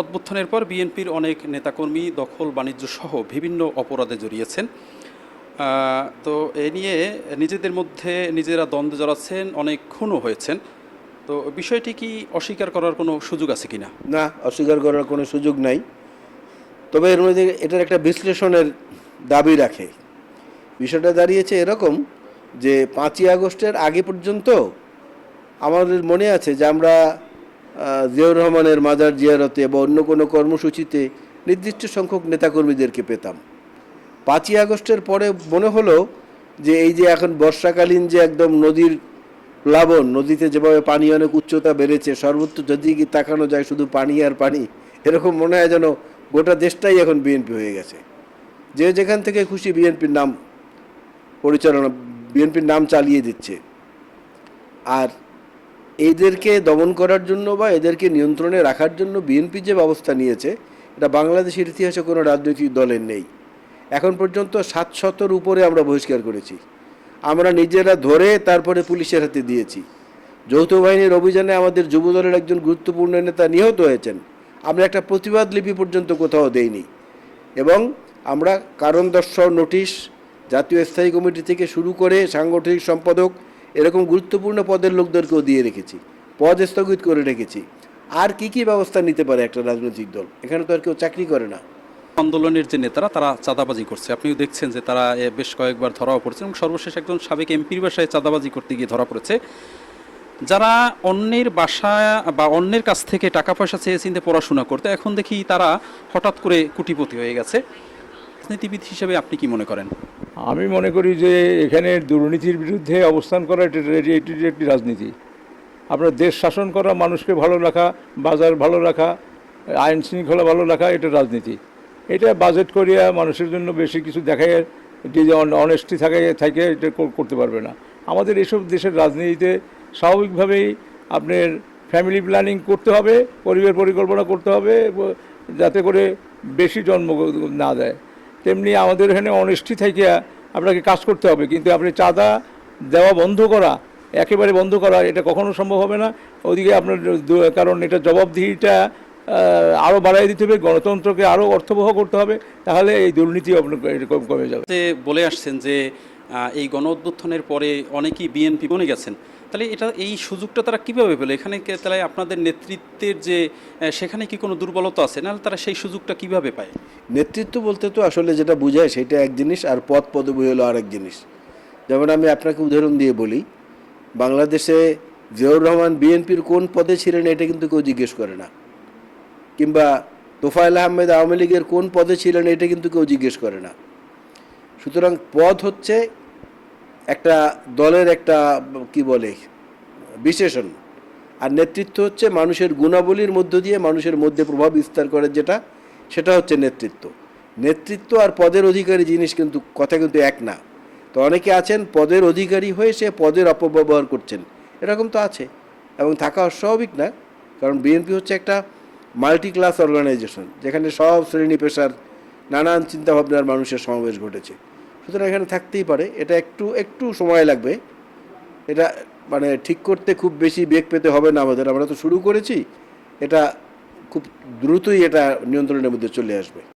অভ্যুত্থানের পর বিএনপির অনেক নেতাকর্মী, দখল, বাণিজ্য সহ বিভিন্ন অপরাধে জড়িয়েছেন। তো এ নিয়ে নিজেদের মধ্যে নিজেরা দ্বন্দ্ব জড়াচ্ছেন, অনেক খুনও হয়েছেন। তো বিষয়টি কি অস্বীকার করার কোনো সুযোগ আছে কি না না, অস্বীকার করার কোনো সুযোগ নাই। তবে এর মধ্যে এটার একটা বিশ্লেষণের দাবি রাখে। বিষয়টা দাঁড়িয়েছে এরকম যে, পাঁচই আগস্টের আগে পর্যন্ত আমাদের মনে আছে যে, আমরা জিয়াউর রহমানের মাজার জিয়ারতে বা অন্য কোনো কর্মসূচিতে নির্দিষ্ট সংখ্যক নেতাকর্মীদেরকে পেতাম। পাঁচই আগস্টের পরে মনে হলো যে এই যে এখন বর্ষাকালীন যে একদম নদীর প্লাবন, নদীতে যেভাবে পানি অনেক উচ্চতা বেড়েছে সর্বত্র যদি কি তাকানো যায় শুধু পানি আর পানি, এরকম মনে হয় যেন গোটা দেশটাই এখন বিএনপি হয়ে গেছে। যে যেখান থেকে খুশি বিএনপির নাম পরিচালনা বিএনপির নাম চালিয়ে দিচ্ছে। আর এদেরকে দমন করার জন্য বা এদেরকে নিয়ন্ত্রণে রাখার জন্য বিএনপি যে ব্যবস্থা নিয়েছে, এটা বাংলাদেশের ইতিহাসে কোনো রাজনৈতিক দলের নেই। এখন পর্যন্ত সাতশতর উপরে আমরা বহিষ্কার করেছি। আমরা নিজেরা ধরে তারপরে পুলিশের হাতে দিয়েছি। যৌথ বাহিনীর অভিযানে আমাদের যুবদলের একজন গুরুত্বপূর্ণ নেতা নিহত হয়েছেন। আমরা একটা প্রতিবাদ লিপি পর্যন্ত কোথাও দেইনি। এবং আমরা কারণ দর্শাও নোটিশ, জাতীয় স্থায়ী কমিটি থেকে শুরু করে সাংগঠনিক সম্পাদক এরকম গুরুত্বপূর্ণ পদের লোকদেরকেও দিয়ে রেখেছি, পদ স্থগিত করে রেখেছি। আর কি কি ব্যবস্থা নিতে পারে একটা রাজনৈতিক দল? এখানে তো আর কেউ চাকরি করে না। আন্দোলনের যে নেতারা, তারা চাঁদাবাজি করছে। আপনিও দেখছেন যে তারা বেশ কয়েকবার ধরাও পড়েছে এবং সর্বশেষ একজন সাবেক এমপির বাসায় চাঁদাবাজি করতে গিয়ে ধরা পড়েছে। যারা অন্যের বাসা বা অন্যের কাছ থেকে টাকা পয়সা চেয়ে চিনতে পড়াশোনা করতে, এখন দেখি তারা হঠাৎ করে কুটিপতি হয়ে গেছে। রাজনীতিবিদ হিসেবে আপনি কি মনে করেন? আমি মনে করি যে এখানে দুর্নীতির বিরুদ্ধে অবস্থান করা এটা একটি রাজনীতি। আপনার দেশ শাসন করা, মানুষকে ভালো রাখা, বাজার ভালো রাখা, আইন শৃঙ্খলা ভালো রাখা, এটা রাজনীতি। এটা বাজেট করিয়া মানুষের জন্য বেশি কিছু দেখায় যে অনেস্টি থাকে থাকে, এটা করতে পারবে না। আমাদের এসব দেশের রাজনীতিতে স্বাভাবিকভাবেই আপনার ফ্যামিলি প্ল্যানিং করতে হবে পরিবার পরিকল্পনা করতে হবে, যাতে করে বেশি জন্ম না দেয়। তেমনি আমাদের এখানে অনেস্টি থেকে আপনাকে কাজ করতে হবে। কিন্তু আপনি চাঁদা দেওয়া বন্ধ করা, একেবারে বন্ধ করা, এটা কখনো সম্ভব হবে না। ওদিকে আপনার কারণ এটা জবাবদিহিটা আরও বাড়াই দিতে হবে, গণতন্ত্রকে আরও অর্থবহ করতে হবে, তাহলে এই দুর্নীতি আপনার কমে যাবে। বলে আসছেন যে এই গণ অভ্যুত্থানের পরে অনেকেই বিএনপি বনে গেছেন। তাহলে এটা, এই সুযোগটা তারা কীভাবে পেল? এখানে তাহলে আপনাদের নেতৃত্বের যে সেখানে কি কোনো দুর্বলতা আছে? নাহলে তারা সেই সুযোগটা কীভাবে পায়? নেতৃত্ব বলতে তো আসলে যেটা বোঝায় সেটা এক জিনিস আর পদ পদবি হলো আরেক জিনিস। যেমন আমি আপনাকে উদাহরণ দিয়ে বলি, বাংলাদেশে জিয়াউর রহমান বিএনপির কোন পদে ছিলেন এটা কিন্তু কেউ জিজ্ঞেস করে না। কিংবা তোফায়েল আহমেদ আওয়ামী লীগের কোন পদে ছিলেন এটা কিন্তু কেউ জিজ্ঞেস করে না। সুতরাং পদ হচ্ছে একটা দলের একটা, কি বলে বিশেষণ আর নেতৃত্ব হচ্ছে মানুষের গুণাবলীর মধ্য দিয়ে মানুষের মধ্যে প্রভাব বিস্তার করে যেটা, সেটা হচ্ছে নেতৃত্ব। নেতৃত্ব আর পদের অধিকারী জিনিস কিন্তু, কথা কিন্তু এক না। তো অনেকে আছেন, পদের অধিকারী হয়ে সে পদের অপব্যবহার করছেন। এরকম তো আছে। এবং থাকা অস্বাভাবিক না, কারণ বিএনপি হচ্ছে একটা মাল্টি ক্লাস অর্গানাইজেশন, যেখানে সব শ্রেণি পেশার নানান চিন্তাভাবনার মানুষের সমাবেশ ঘটেছে। সুতরাং এখানে থাকতেই পারে। এটা একটু একটু সময় লাগবে। এটা মানে ঠিক করতে খুব বেশি বেগ পেতে হবে না আমাদের। আমরা তো শুরু করেছি। এটা খুব দ্রুতই এটা নিয়ন্ত্রণের মধ্যে চলে আসবে।